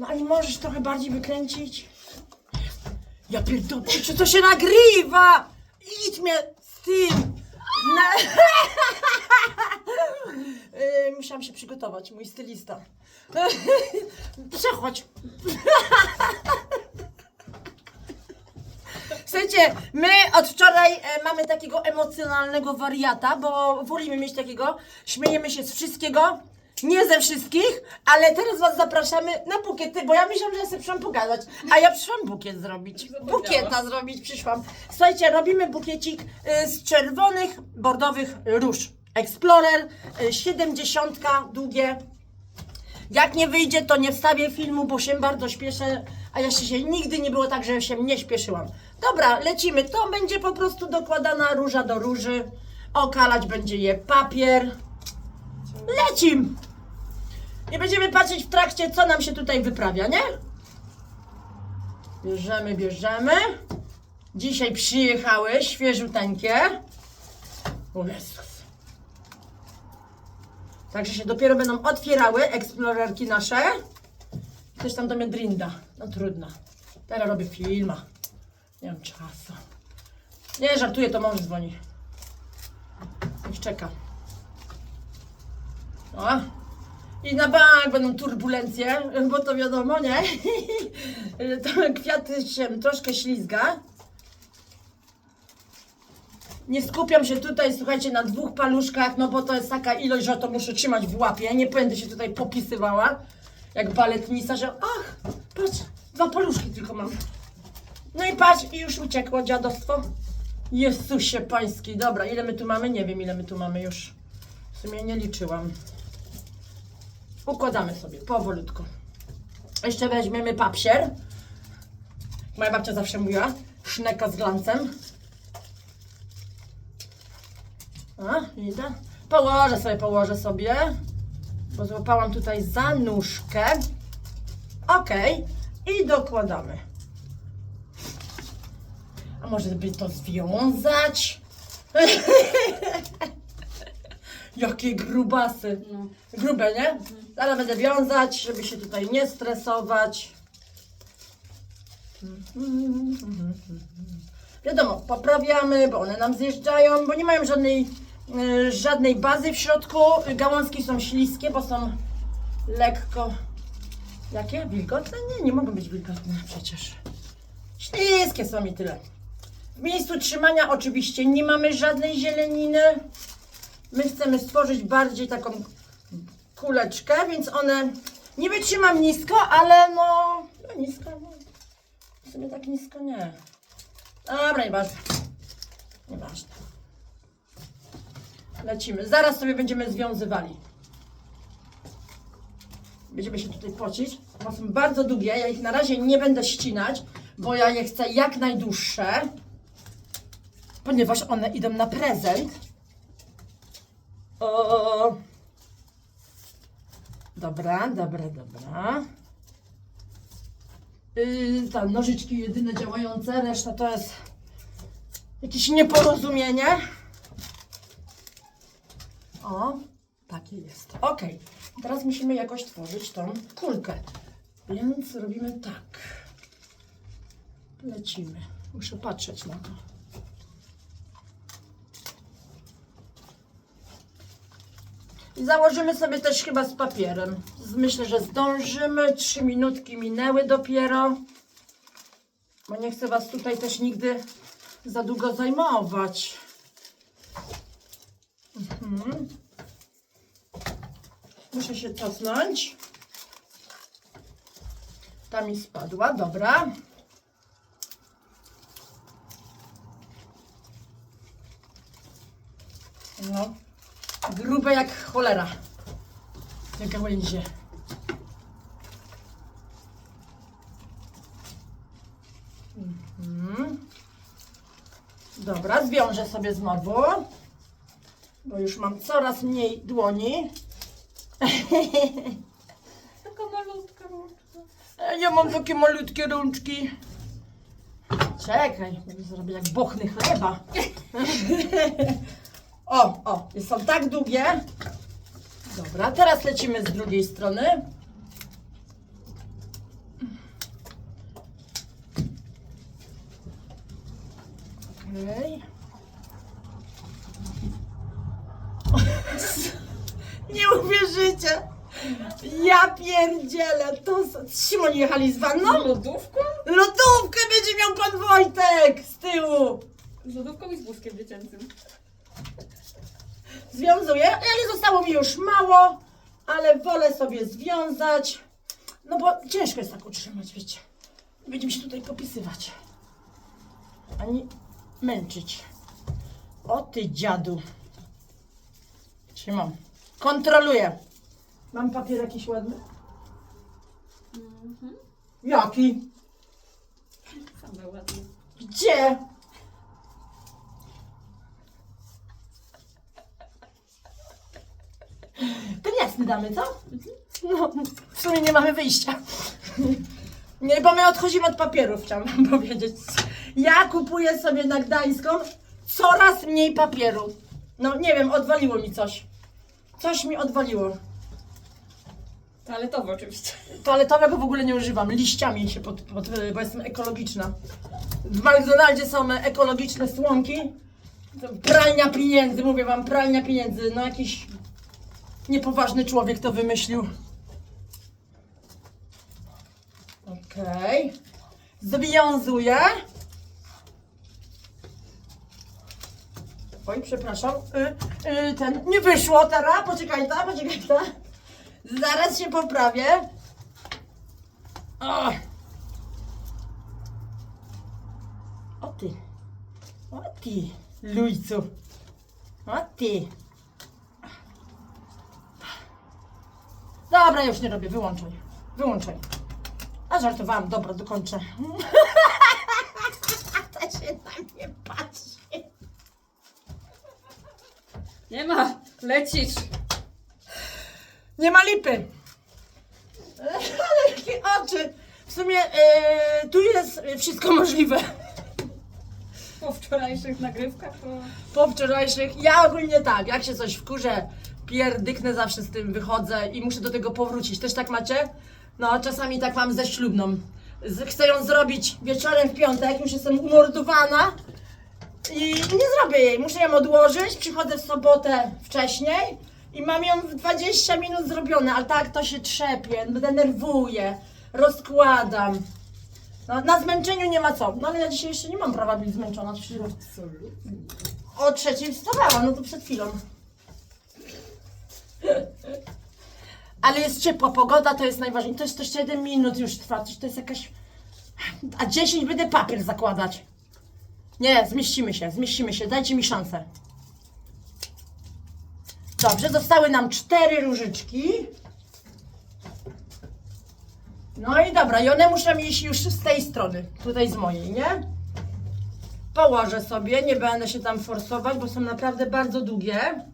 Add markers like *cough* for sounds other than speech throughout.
No ale możesz trochę bardziej wykręcić? Ja pierdolę, czy to się nagrywa? Idź mnie z tym. Na... Yy, *laughs* Musiałam się przygotować, mój stylista. *laughs* Przechodź. *laughs* Słuchajcie, my od wczoraj e, mamy takiego emocjonalnego wariata, bo wolimy mieć takiego. Śmiejemy się z wszystkiego, nie ze wszystkich, ale teraz was zapraszamy na bukiety, bo ja myślałam, że ja sobie przyszłam pogadać, a ja przyszłam bukiet zrobić. Bukieta zrobić przyszłam. Słuchajcie, robimy bukiecik e, z czerwonych, bordowych róż. Explorer, e, 70 długie, jak nie wyjdzie, to nie wstawię filmu, bo się bardzo śpieszę, a jeszcze się nigdy nie było tak, że się nie śpieszyłam. Dobra, lecimy. To będzie po prostu dokładana róża do róży. Okalać będzie je papier. Lecim! I będziemy patrzeć w trakcie, co nam się tutaj wyprawia, nie? Bierzemy, bierzemy. Dzisiaj przyjechały świeżuteńkie. O Jezus. Także się dopiero będą otwierały eksplorerki nasze. Ktoś tam do mnie drinda. No trudno. Teraz robię filma. Nie mam czasu. Nie, żartuję, to mąż dzwoni. Już czeka. O. I na bank będą turbulencje, bo to wiadomo, nie? *laughs* to kwiaty się troszkę ślizga. Nie skupiam się tutaj, słuchajcie, na dwóch paluszkach, no bo to jest taka ilość, że to muszę trzymać w łapie. Nie będę się tutaj popisywała, jak baletnica, że ach, patrz, dwa paluszki tylko mam. No i patrz, i już uciekło dziadostwo. Jezusie pański, dobra, ile my tu mamy? Nie wiem, ile my tu mamy już. W sumie nie liczyłam. Układamy sobie, powolutku. Jeszcze weźmiemy papsier. Moja babcia zawsze mówiła, szneka z glancem. A, idę. Położę sobie, położę sobie. Bo złapałam tutaj za nóżkę. Ok. I dokładamy. A może by to związać? *laughs* Jakie grubasy. No. Grube, nie? Zaraz będę wiązać, żeby się tutaj nie stresować. Wiadomo, poprawiamy, bo one nam zjeżdżają, bo nie mają żadnej, e, żadnej bazy w środku. Gałązki są śliskie, bo są lekko. Jakie? Wilgotne? Nie, nie mogą być wilgotne przecież. Śliskie są i tyle. W miejscu trzymania oczywiście nie mamy żadnej zieleniny. My chcemy stworzyć bardziej taką kuleczkę, więc one nie wytrzymam nisko, ale no, no nisko, no. W tak nisko nie. Dobra, nieważne. Nieważne. Lecimy. Zaraz sobie będziemy związywali. Będziemy się tutaj pocić. One są bardzo długie. Ja ich na razie nie będę ścinać, bo ja je chcę jak najdłuższe. Ponieważ one idą na prezent. O. Dobra, dobra, dobra. Yy, tam nożyczki jedyne działające, reszta to jest jakieś nieporozumienie. O, takie jest. Ok, teraz musimy jakoś tworzyć tą kulkę. Więc robimy tak. Lecimy. Muszę patrzeć na to. I założymy sobie też chyba z papierem. Myślę, że zdążymy. Trzy minutki minęły dopiero. Bo nie chcę Was tutaj też nigdy za długo zajmować. Mhm. Muszę się cofnąć. Ta mi spadła, dobra. No, grube jak cholera. Te gałęzie. Mhm. Dobra, zwiążę sobie znowu, bo już mam coraz mniej dłoni. *laughs* Taka malutka rączka. Ja mam takie malutkie rączki. Czekaj, zrobię jak bochny chleba. *laughs* O, o, są tak długie. Dobra, teraz lecimy z drugiej strony. Okay. *laughs* Nie uwierzycie! Ja pierdzielę, to... Simon jechali z wanną? Lodówką? Lodówkę będzie miał pan Wojtek z tyłu! Z lodówką i z wózkiem dziecięcym. Związuję, ale zostało mi już mało, ale wolę sobie związać. No bo ciężko jest tak utrzymać, wiecie. Będziemy się tutaj popisywać. Ani męczyć. O ty dziadu. Trzymam. Kontroluję. Mam papier jakiś ładny? Mhm. Jaki? Same. Gdzie? Jasny damy, co? No, w sumie nie mamy wyjścia. Nie, bo my odchodzimy od papierów, chciałam wam powiedzieć. Ja kupuję sobie na Gdańską coraz mniej papieru. No nie wiem, odwaliło mi coś. Coś mi odwaliło. Toaletowo oczywiście. Toaletowego w ogóle nie używam. Liściami się pod, pod, bo jestem ekologiczna. W McDonaldzie są ekologiczne słomki. Pralnia pieniędzy, mówię wam, pralnia pieniędzy. No jakiś niepoważny człowiek to wymyślił. Okej. Związuję. Oj, przepraszam. Y, y, ten, nie wyszło teraz. Poczekaj ta, poczekaj ta. Zaraz się poprawię. O, o ty. O ty, lujcu. O ty. Dobra, już nie robię, wyłączaj. Wyłączaj. A żartowałam, dobra, dokończę. *laughs* To się na mnie patrzy. Nie ma! Lecisz! Nie ma lipy. *laughs* Ale jakie oczy. W sumie e, tu jest wszystko możliwe. Po wczorajszych nagrywkach to... Po wczorajszych, ja ogólnie tak, jak się coś wkurzę, pierdyknę zawsze z tym wychodzę i muszę do tego powrócić. Też tak macie? No, czasami tak mam ze ślubną. Z, chcę ją zrobić wieczorem w piątek, już jestem umordowana i nie zrobię jej. Muszę ją odłożyć, przychodzę w sobotę wcześniej i mam ją w 20 minut zrobione, ale tak to się trzepie, denerwuję, rozkładam. No, na zmęczeniu nie ma co. No ale ja dzisiaj jeszcze nie mam prawa być zmęczona. Absolutnie. o trzeciej wstawałam, no to przed chwilą. Ale jest ciepła pogoda, to jest najważniejsze. To jest to 7 minut już trwa, to jest jakaś... A 10 będę papier zakładać. Nie, zmieścimy się, zmieścimy się, dajcie mi szansę. Dobrze, zostały nam cztery różyczki. No i dobra, i one muszą iść już z tej strony, tutaj z mojej, nie? Położę sobie, nie będę się tam forsować, bo są naprawdę bardzo długie.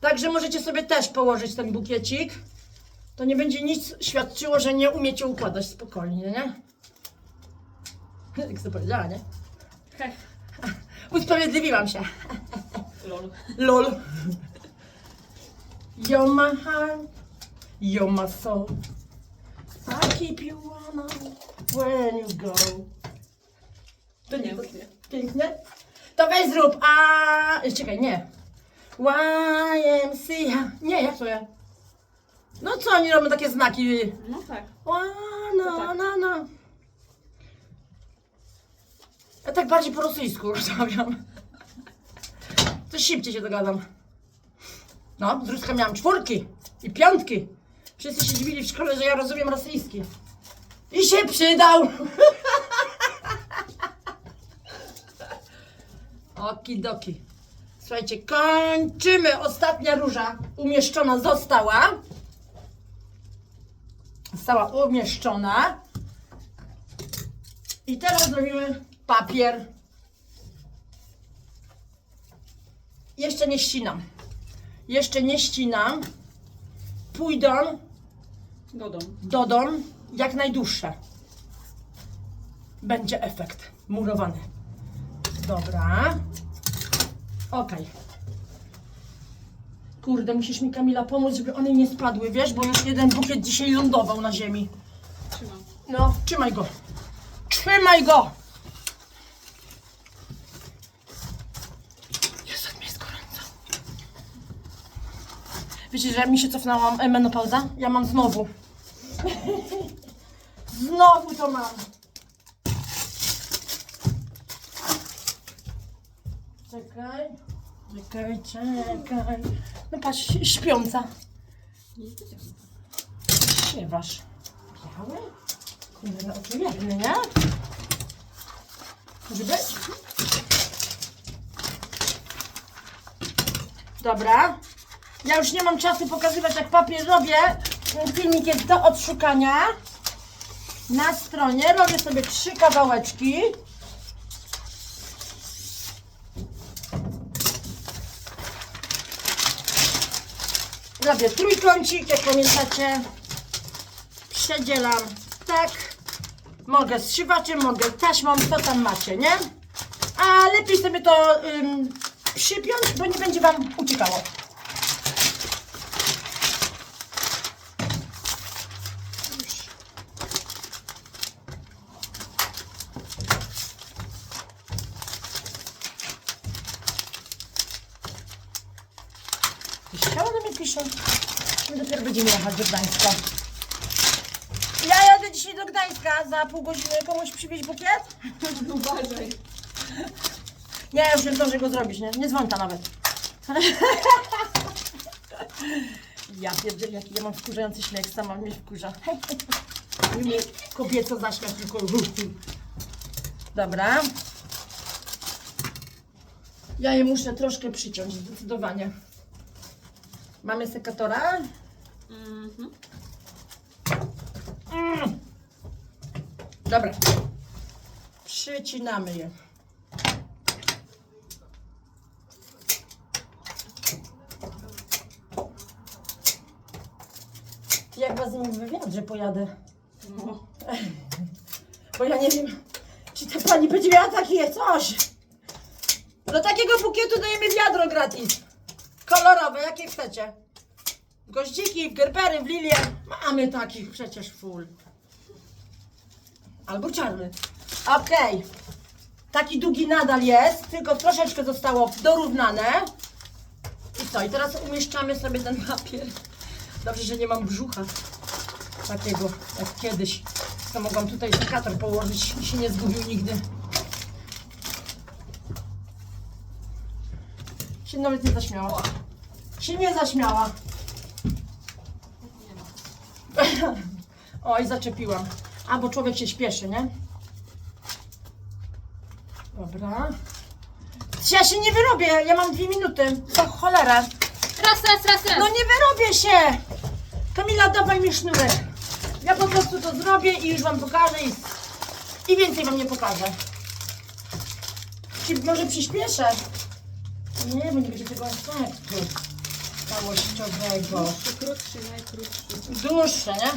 Także możecie sobie też położyć ten bukiecik. To nie będzie nic świadczyło, że nie umiecie układać spokojnie, nie? Jak to powiedziała, nie? Hech. Usprawiedliwiłam się. Lol. LOL. You're my heart, you're my soul. I keep you warm when you go. To nie, Pięknie. pięknie. To weź zrób, a... Czekaj, nie. YMCA. Nie, jak to ja? No co, oni robią takie znaki. No tak. O, no, tak. no, no. Ja tak bardziej po rosyjsku rozmawiam. To szybciej się dogadam. No, z Ruska miałam czwórki i piątki. Wszyscy się dziwili w szkole, że ja rozumiem rosyjski. I się przydał! *laughs* Okidoki. Słuchajcie, kończymy. Ostatnia róża umieszczona została. Została umieszczona. I teraz zrobimy papier. Jeszcze nie ścinam. Jeszcze nie ścinam. Pójdą, Godą. dodą jak najdłuższe. Będzie efekt murowany. Dobra. Okej. Kurde, musisz mi Kamila pomóc, żeby one nie spadły, wiesz, bo już jeden bukiet dzisiaj lądował na ziemi. No, trzymaj go. Trzymaj go! Jezu, jak mi jest gorąco. Wiecie, że mi się cofnęła e, menopauza? Ja mam znowu. *laughs* znowu to mam. Czekaj. Czekaj, czekaj. No patrz, śpiąca. Śpiewasz. Biały? Kurde, no oczywiście, nie? Może być? Dobra. Ja już nie mam czasu pokazywać, jak papier robię. Filmik jest do odszukania. Na stronie robię sobie trzy kawałeczki. Robię trójkącik, jak pamiętacie. Przedzielam tak. Mogę zszywaczem, mogę taśmą, co tam macie, nie? A lepiej sobie to ym, przypiąć, bo nie będzie Wam uciekało. Chciała do mnie pisze. My dopiero będziemy jechać do Gdańska. Ja jadę dzisiaj do Gdańska za pół godziny. Komuś przywieźć bukiet? *laughs* Uważaj. Nie, już nie zdążę go zrobić, nie? Nie dzwonta nawet. *laughs* Ja pierdzielę, jaki ja mam wkurzający śmiech, sama mnie wkurza. *laughs* I mnie kobieco zaśmiać tylko. Dobra. Ja je muszę troszkę przyciąć, zdecydowanie. Mamy sekatora. Mhm. Mm. Dobra. Przycinamy je. Jak was z nim w wywiadzie pojadę? No. *laughs* Bo ja nie wiem, czy ta pani będzie miała takie coś. Do takiego bukietu dajemy wiadro gratis. Kolorowe, jakie chcecie. W goździki, w gerbery, w lilie. Mamy takich przecież full. Albo czarny. Okej. Taki długi nadal jest, tylko troszeczkę zostało dorównane. I co? I teraz umieszczamy sobie ten papier. Dobrze, że nie mam brzucha takiego jak kiedyś. To mogłam tutaj sekator położyć i się nie zgubił nigdy. Się nawet nie zaśmiała. Się nie zaśmiała. Oj, zaczepiłam. A, bo człowiek się śpieszy, nie? Dobra. Ja się nie wyrobię, ja mam dwie minuty. Co cholera. Raz, raz, raz, raz. No nie wyrobię się! Kamila, dawaj mi sznurek. Ja po prostu to zrobię i już wam pokażę i, i więcej wam nie pokażę. Czy może przyspieszę? Nie, bo nie będzie tego efektu całościowego. Krótszy, najkrótszy. Dłuższe, nie?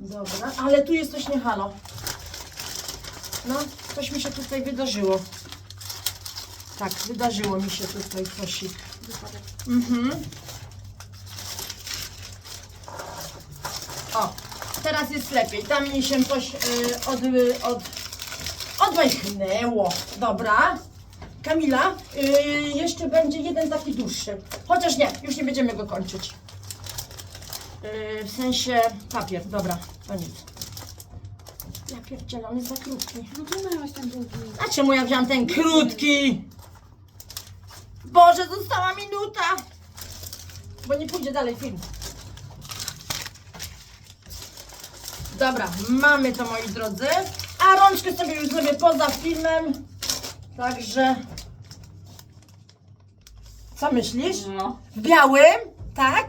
Dobra, ale tu jest coś nie halo. No, coś mi się tutaj wydarzyło. Tak, wydarzyło mi się tutaj coś. Mhm. O, teraz jest lepiej. Tam mi się coś y, od, y, od, odwajchnęło. Dobra. Kamila, y, jeszcze będzie jeden taki dłuższy. Chociaż nie, już nie będziemy go kończyć. Y, w sensie papier, dobra, to nic. Ja pierdzielę, on jest za krótki. No miałeś ten długi. A czemu ja wziąłem ten krótki? Boże, została minuta! Bo nie pójdzie dalej film. Dobra, mamy to moi drodzy. A rączkę sobie już zrobię poza filmem. Także... Co myślisz? No. W białym, tak?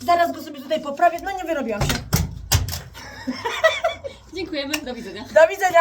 Zaraz go sobie tutaj poprawię. No nie wyrobiłam się. *laughs* Dziękujemy, do widzenia. Do widzenia!